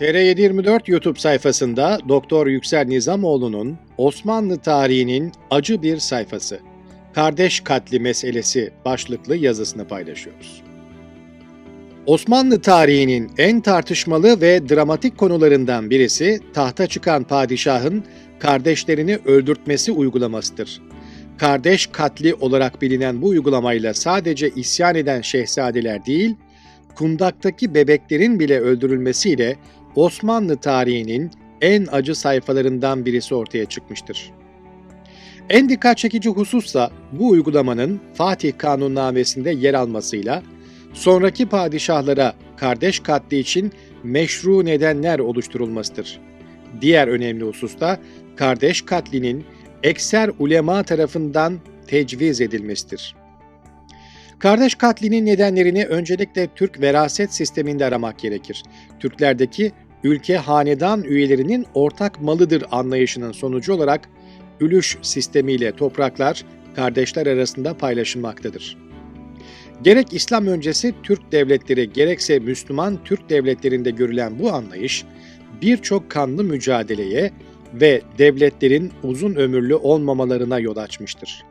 TR724 YouTube sayfasında Doktor Yüksel Nizamoğlu'nun Osmanlı tarihinin acı bir sayfası, kardeş katli meselesi başlıklı yazısını paylaşıyoruz. Osmanlı tarihinin en tartışmalı ve dramatik konularından birisi tahta çıkan padişahın kardeşlerini öldürtmesi uygulamasıdır. Kardeş katli olarak bilinen bu uygulamayla sadece isyan eden şehzadeler değil, kundaktaki bebeklerin bile öldürülmesiyle Osmanlı tarihinin en acı sayfalarından birisi ortaya çıkmıştır. En dikkat çekici husussa bu uygulamanın Fatih Kanunnamesi'nde yer almasıyla sonraki padişahlara kardeş katli için meşru nedenler oluşturulmasıdır. Diğer önemli husus da kardeş katlinin ekser ulema tarafından tecviz edilmesidir. Kardeş katlinin nedenlerini öncelikle Türk veraset sisteminde aramak gerekir. Türklerdeki ülke hanedan üyelerinin ortak malıdır anlayışının sonucu olarak ülüş sistemiyle topraklar kardeşler arasında paylaşılmaktadır. Gerek İslam öncesi Türk devletleri gerekse Müslüman Türk devletlerinde görülen bu anlayış birçok kanlı mücadeleye ve devletlerin uzun ömürlü olmamalarına yol açmıştır.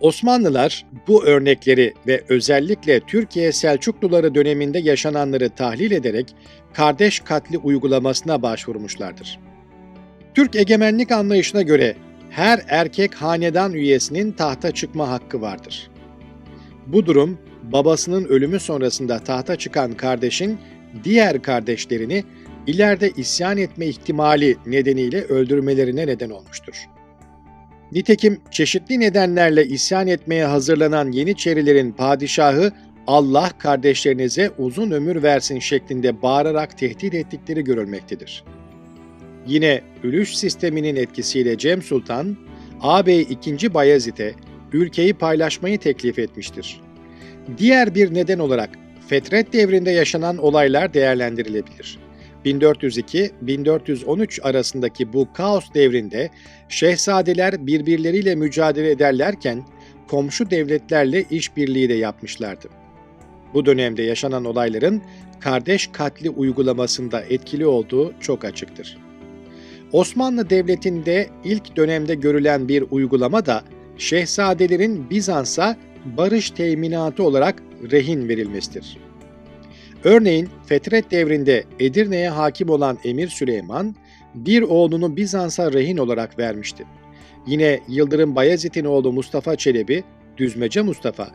Osmanlılar bu örnekleri ve özellikle Türkiye Selçukluları döneminde yaşananları tahlil ederek kardeş katli uygulamasına başvurmuşlardır. Türk egemenlik anlayışına göre her erkek hanedan üyesinin tahta çıkma hakkı vardır. Bu durum babasının ölümü sonrasında tahta çıkan kardeşin diğer kardeşlerini ileride isyan etme ihtimali nedeniyle öldürmelerine neden olmuştur. Nitekim çeşitli nedenlerle isyan etmeye hazırlanan Yeniçerilerin padişahı Allah kardeşlerinize uzun ömür versin şeklinde bağırarak tehdit ettikleri görülmektedir. Yine ülüş sisteminin etkisiyle Cem Sultan, ağabey 2. Bayezid'e ülkeyi paylaşmayı teklif etmiştir. Diğer bir neden olarak Fetret devrinde yaşanan olaylar değerlendirilebilir. 1402-1413 arasındaki bu kaos devrinde şehzadeler birbirleriyle mücadele ederlerken komşu devletlerle işbirliği de yapmışlardı. Bu dönemde yaşanan olayların kardeş katli uygulamasında etkili olduğu çok açıktır. Osmanlı Devleti'nde ilk dönemde görülen bir uygulama da şehzadelerin Bizans'a barış teminatı olarak rehin verilmesidir. Örneğin Fetret devrinde Edirne'ye hakim olan Emir Süleyman, bir oğlunu Bizans'a rehin olarak vermişti. Yine Yıldırım Bayezid'in oğlu Mustafa Çelebi, Düzmece Mustafa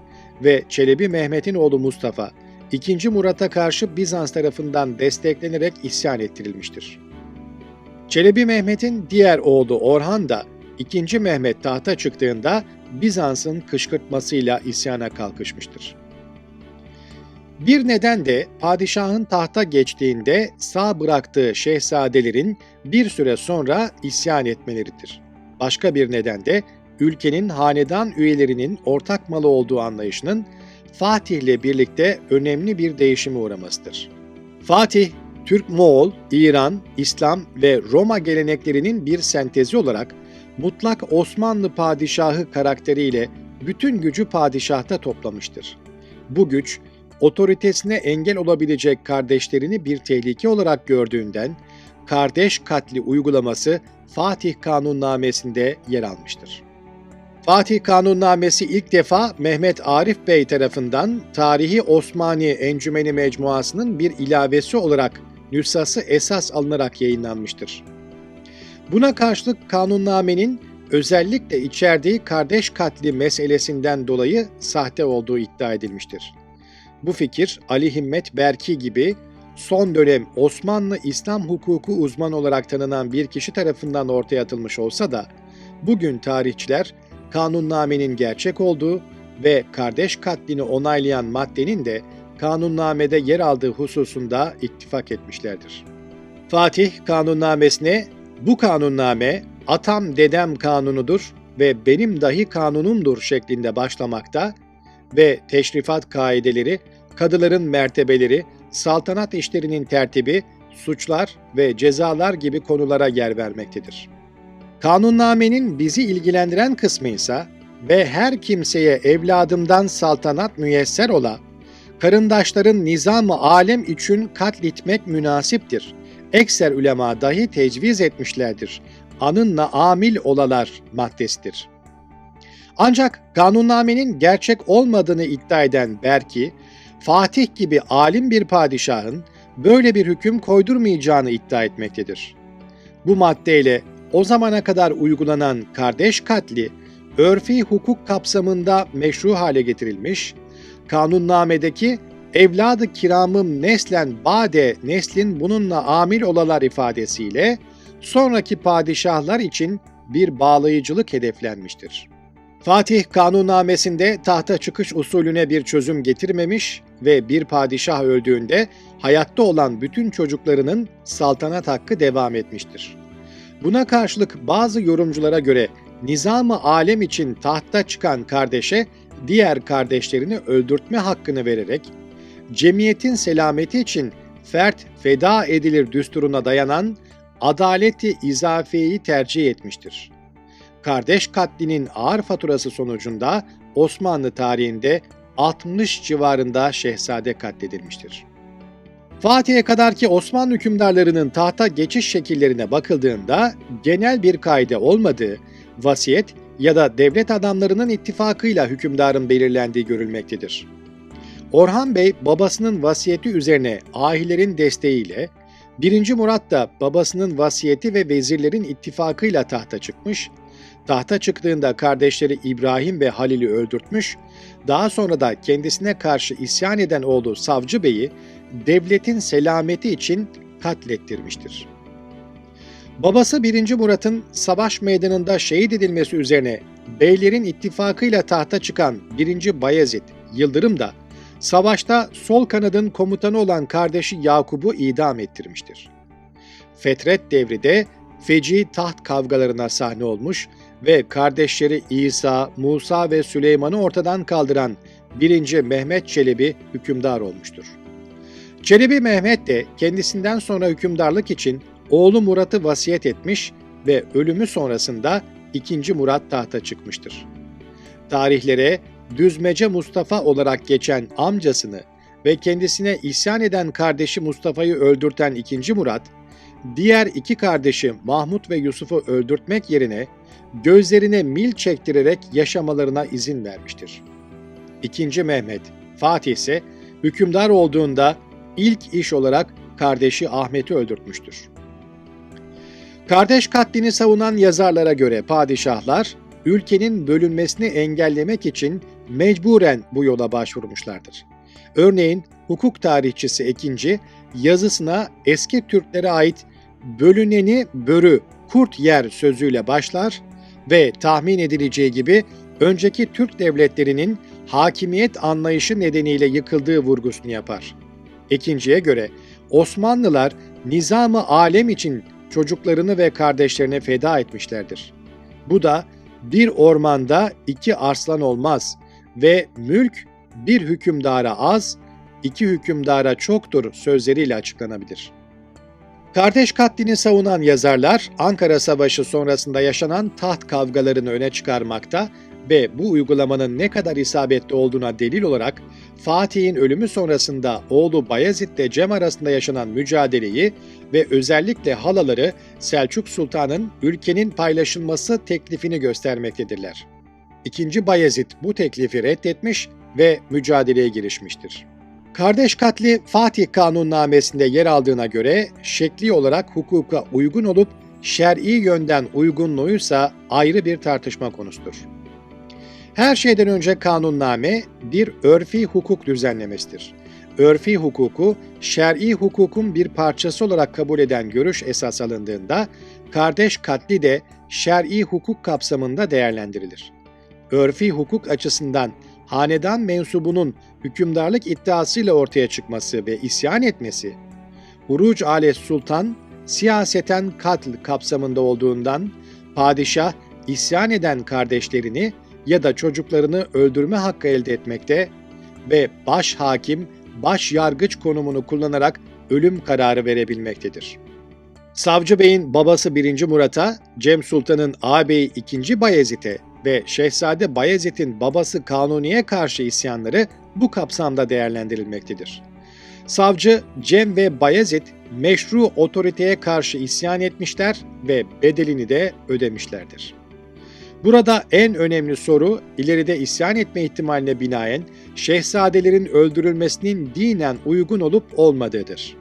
ve Çelebi Mehmet'in oğlu Mustafa, 2. Murat'a karşı Bizans tarafından desteklenerek isyan ettirilmiştir. Çelebi Mehmet'in diğer oğlu Orhan da 2. Mehmet tahta çıktığında Bizans'ın kışkırtmasıyla isyana kalkışmıştır. Bir neden de padişahın tahta geçtiğinde sağ bıraktığı şehzadelerin bir süre sonra isyan etmeleridir. Başka bir neden de ülkenin hanedan üyelerinin ortak malı olduğu anlayışının Fatih ile birlikte önemli bir değişime uğramasıdır. Fatih, Türk-Moğol, İran, İslam ve Roma geleneklerinin bir sentezi olarak mutlak Osmanlı padişahı karakteriyle bütün gücü padişahta toplamıştır. Bu güç, otoritesine engel olabilecek kardeşlerini bir tehlike olarak gördüğünden kardeş katli uygulaması Fatih Kanunnamesi'nde yer almıştır. Fatih Kanunnamesi ilk defa Mehmet Arif Bey tarafından Tarihi Osmani Encümeni Mecmuası'nın bir ilavesi olarak nüshası esas alınarak yayınlanmıştır. Buna karşılık kanunnamenin özellikle içerdiği kardeş katli meselesinden dolayı sahte olduğu iddia edilmiştir. Bu fikir Ali Himmet Berki gibi son dönem Osmanlı İslam hukuku uzmanı olarak tanınan bir kişi tarafından ortaya atılmış olsa da bugün tarihçiler kanunnamenin gerçek olduğu ve kardeş katlini onaylayan maddenin de kanunnamede yer aldığı hususunda ittifak etmişlerdir. Fatih kanunnamesine bu kanunname atam dedem kanunudur ve benim dahi kanunumdur şeklinde başlamakta ve teşrifat kaideleri, kadıların mertebeleri, saltanat işlerinin tertibi, suçlar ve cezalar gibi konulara yer vermektedir. Kanunnamenin bizi ilgilendiren kısmı ise ve her kimseye evladımdan saltanat müyesser ola, karındaşların nizamı alem için katletmek münasiptir. ekser ulema dahi tecviz etmişlerdir. Anınla amil olalar maddesidir. Ancak kanunnamenin gerçek olmadığını iddia eden Berki, Fatih gibi alim bir padişahın böyle bir hüküm koydurmayacağını iddia etmektedir. Bu maddeyle o zamana kadar uygulanan kardeş katli örfi hukuk kapsamında meşru hale getirilmiş, kanunnamedeki evladı kiramım neslen bade neslin bununla amil olalar ifadesiyle sonraki padişahlar için bir bağlayıcılık hedeflenmiştir. Fatih kanunnamesinde tahta çıkış usulüne bir çözüm getirmemiş ve bir padişah öldüğünde hayatta olan bütün çocuklarının saltanat hakkı devam etmiştir. Buna karşılık bazı yorumculara göre nizamı alem için tahta çıkan kardeşe diğer kardeşlerini öldürtme hakkını vererek cemiyetin selameti için fert feda edilir düsturuna dayanan adaleti izafeyi tercih etmiştir. Kardeş katlinin ağır faturası sonucunda Osmanlı tarihinde 60 civarında şehzade katledilmiştir. Fatih'e kadarki Osmanlı hükümdarlarının tahta geçiş şekillerine bakıldığında genel bir kaide olmadığı, vasiyet ya da devlet adamlarının ittifakıyla hükümdarın belirlendiği görülmektedir. Orhan Bey babasının vasiyeti üzerine ahilerin desteğiyle, 1. Murat da babasının vasiyeti ve vezirlerin ittifakıyla tahta çıkmış, tahta çıktığında kardeşleri İbrahim ve Halil'i öldürtmüş, daha sonra da kendisine karşı isyan eden oğlu Savcı Bey'i devletin selameti için katlettirmiştir. Babası 1. Murat'ın savaş meydanında şehit edilmesi üzerine beylerin ittifakıyla tahta çıkan 1. Bayezid Yıldırım da savaşta sol kanadın komutanı olan kardeşi Yakub'u idam ettirmiştir. Fetret devri de feci taht kavgalarına sahne olmuş ve kardeşleri İsa, Musa ve Süleyman'ı ortadan kaldıran 1. Mehmet Çelebi hükümdar olmuştur. Çelebi Mehmet de kendisinden sonra hükümdarlık için oğlu Murat'ı vasiyet etmiş ve ölümü sonrasında 2. Murat tahta çıkmıştır. Tarihlere Düzmece Mustafa olarak geçen amcasını ve kendisine isyan eden kardeşi Mustafa'yı öldürten 2. Murat, diğer iki kardeşi Mahmut ve Yusuf'u öldürtmek yerine gözlerine mil çektirerek yaşamalarına izin vermiştir. İkinci Mehmet, Fatih ise hükümdar olduğunda ilk iş olarak kardeşi Ahmet'i öldürtmüştür. Kardeş katlini savunan yazarlara göre padişahlar, ülkenin bölünmesini engellemek için mecburen bu yola başvurmuşlardır. Örneğin hukuk tarihçisi Ekinci yazısına eski Türklere ait bölüneni börü kurt yer sözüyle başlar ve tahmin edileceği gibi önceki Türk devletlerinin hakimiyet anlayışı nedeniyle yıkıldığı vurgusunu yapar. İkinciye göre Osmanlılar nizamı alem için çocuklarını ve kardeşlerini feda etmişlerdir. Bu da bir ormanda iki arslan olmaz ve mülk bir hükümdara az, iki hükümdara çoktur sözleriyle açıklanabilir. Kardeş katlini savunan yazarlar Ankara Savaşı sonrasında yaşanan taht kavgalarını öne çıkarmakta ve bu uygulamanın ne kadar isabetli olduğuna delil olarak Fatih'in ölümü sonrasında oğlu Bayezid ile Cem arasında yaşanan mücadeleyi ve özellikle halaları Selçuk Sultan'ın ülkenin paylaşılması teklifini göstermektedirler. İkinci Bayezid bu teklifi reddetmiş ve mücadeleye girişmiştir. Kardeş katli Fatih Kanunnamesi'nde yer aldığına göre şekli olarak hukuka uygun olup şer'i yönden uygunluğuysa ayrı bir tartışma konusudur. Her şeyden önce kanunname bir örfi hukuk düzenlemesidir. Örfi hukuku şer'i hukukun bir parçası olarak kabul eden görüş esas alındığında kardeş katli de şer'i hukuk kapsamında değerlendirilir. Örfi hukuk açısından hanedan mensubunun hükümdarlık iddiasıyla ortaya çıkması ve isyan etmesi, Huruc Ale Sultan siyaseten katl kapsamında olduğundan padişah isyan eden kardeşlerini ya da çocuklarını öldürme hakkı elde etmekte ve baş hakim, baş yargıç konumunu kullanarak ölüm kararı verebilmektedir. Savcı Bey'in babası 1. Murat'a, Cem Sultan'ın ağabeyi 2. Bayezid'e ve Şehzade Bayezid'in babası Kanuni'ye karşı isyanları bu kapsamda değerlendirilmektedir. Savcı Cem ve Bayezid meşru otoriteye karşı isyan etmişler ve bedelini de ödemişlerdir. Burada en önemli soru ileride isyan etme ihtimaline binaen şehzadelerin öldürülmesinin dinen uygun olup olmadığıdır.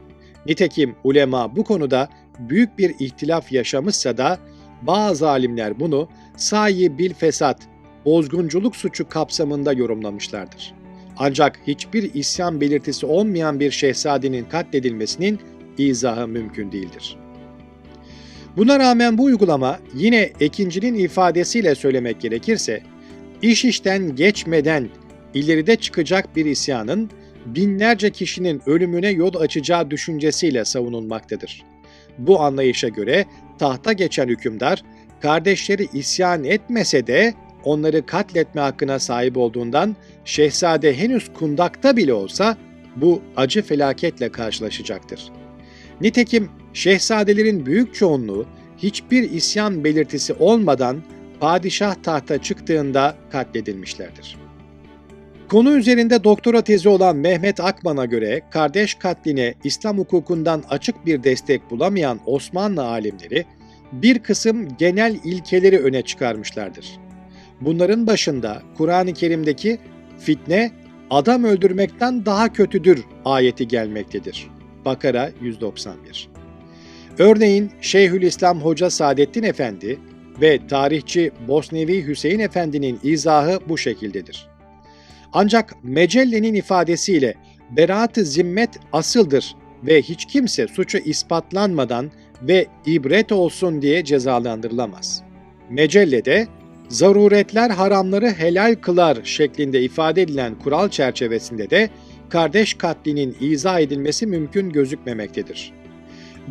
Nitekim ulema bu konuda büyük bir ihtilaf yaşamışsa da bazı alimler bunu sayi bil fesat, bozgunculuk suçu kapsamında yorumlamışlardır. Ancak hiçbir isyan belirtisi olmayan bir şehzadenin katledilmesinin izahı mümkün değildir. Buna rağmen bu uygulama yine Ekinci'nin ifadesiyle söylemek gerekirse, iş işten geçmeden ileride çıkacak bir isyanın binlerce kişinin ölümüne yol açacağı düşüncesiyle savunulmaktadır. Bu anlayışa göre tahta geçen hükümdar, kardeşleri isyan etmese de onları katletme hakkına sahip olduğundan şehzade henüz kundakta bile olsa bu acı felaketle karşılaşacaktır. Nitekim şehzadelerin büyük çoğunluğu hiçbir isyan belirtisi olmadan padişah tahta çıktığında katledilmişlerdir. Konu üzerinde doktora tezi olan Mehmet Akman'a göre kardeş katline İslam hukukundan açık bir destek bulamayan Osmanlı alimleri bir kısım genel ilkeleri öne çıkarmışlardır. Bunların başında Kur'an-ı Kerim'deki fitne adam öldürmekten daha kötüdür ayeti gelmektedir. Bakara 191. Örneğin Şeyhülislam Hoca Saadettin Efendi ve tarihçi Bosnevi Hüseyin Efendi'nin izahı bu şekildedir. Ancak Mecelle'nin ifadesiyle beraat-ı zimmet asıldır ve hiç kimse suçu ispatlanmadan ve ibret olsun diye cezalandırılamaz. Mecelle'de zaruretler haramları helal kılar şeklinde ifade edilen kural çerçevesinde de kardeş katlinin izah edilmesi mümkün gözükmemektedir.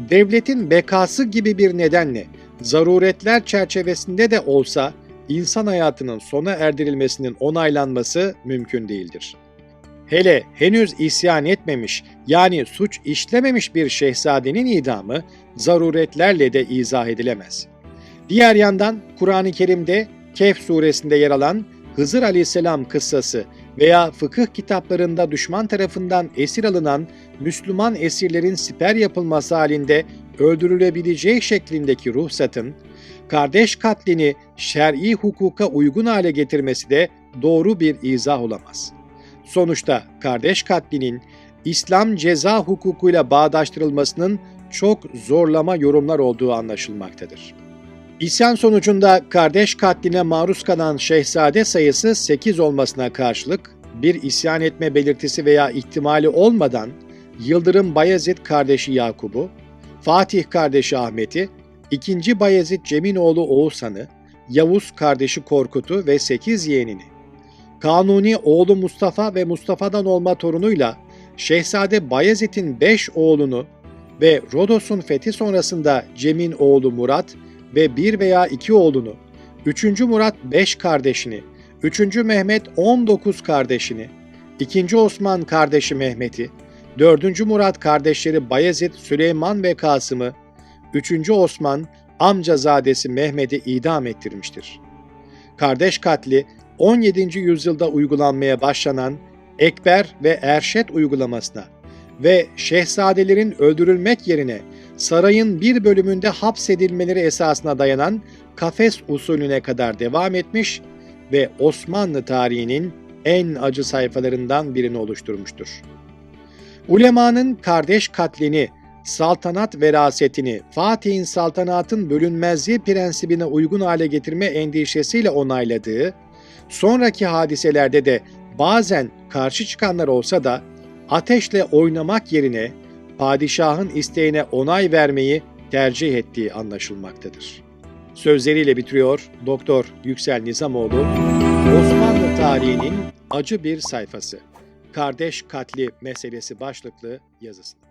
Devletin bekası gibi bir nedenle zaruretler çerçevesinde de olsa insan hayatının sona erdirilmesinin onaylanması mümkün değildir. Hele henüz isyan etmemiş yani suç işlememiş bir şehzadenin idamı zaruretlerle de izah edilemez. Diğer yandan Kur'an-ı Kerim'de Kehf suresinde yer alan Hızır aleyhisselam kıssası veya fıkıh kitaplarında düşman tarafından esir alınan Müslüman esirlerin siper yapılması halinde öldürülebileceği şeklindeki ruhsatın, kardeş katlini şer'i hukuka uygun hale getirmesi de doğru bir izah olamaz. Sonuçta kardeş katlinin İslam ceza hukukuyla bağdaştırılmasının çok zorlama yorumlar olduğu anlaşılmaktadır. İsyan sonucunda kardeş katline maruz kalan şehzade sayısı 8 olmasına karşılık bir isyan etme belirtisi veya ihtimali olmadan Yıldırım Bayezid kardeşi Yakub'u, Fatih kardeşi Ahmet'i, 2. Bayezid Ceminoğlu Oğuzhan'ı, Yavuz kardeşi Korkut'u ve 8 yeğenini, Kanuni oğlu Mustafa ve Mustafa'dan olma torunuyla Şehzade Bayezid'in 5 oğlunu ve Rodos'un fethi sonrasında Cem'in oğlu Murat ve bir veya iki oğlunu, 3. Murat 5 kardeşini, 3. Mehmet 19 kardeşini, 2. Osman kardeşi Mehmet'i, 4. Murat kardeşleri Bayezid, Süleyman ve Kasım'ı, 3. Osman amcazadesi Mehmet'i idam ettirmiştir. Kardeş katli 17. yüzyılda uygulanmaya başlanan Ekber ve Erşet uygulamasına ve şehzadelerin öldürülmek yerine sarayın bir bölümünde hapsedilmeleri esasına dayanan kafes usulüne kadar devam etmiş ve Osmanlı tarihinin en acı sayfalarından birini oluşturmuştur. Ulemanın kardeş katlini, saltanat verasetini, Fatih'in saltanatın bölünmezliği prensibine uygun hale getirme endişesiyle onayladığı, sonraki hadiselerde de bazen karşı çıkanlar olsa da ateşle oynamak yerine padişahın isteğine onay vermeyi tercih ettiği anlaşılmaktadır. Sözleriyle bitiriyor Doktor Yüksel Nizamoğlu, Osmanlı tarihinin acı bir sayfası. Kardeş katli meselesi başlıklı yazısını.